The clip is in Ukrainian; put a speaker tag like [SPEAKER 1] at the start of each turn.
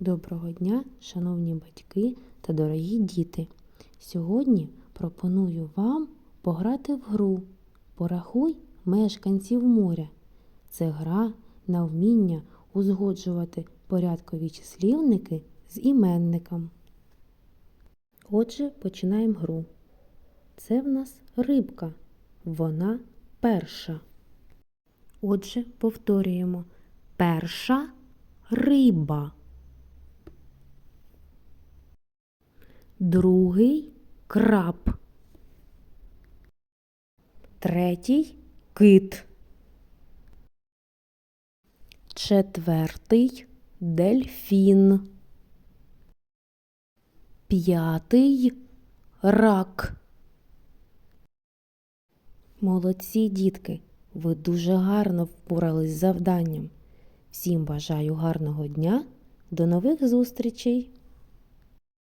[SPEAKER 1] Доброго дня, шановні батьки та дорогі діти. Сьогодні пропоную вам пограти в гру Порахуй мешканців моря. Це гра на вміння узгоджувати порядкові числівники з іменником. Отже, починаємо гру. Це в нас рибка. Вона перша. Отже, повторюємо. Перша риба. Другий краб. Третій кит. Четвертий дельфін. П'ятий рак. Молодці, дітки, ви дуже гарно впорались з завданням. Всім бажаю гарного дня. До нових зустрічей!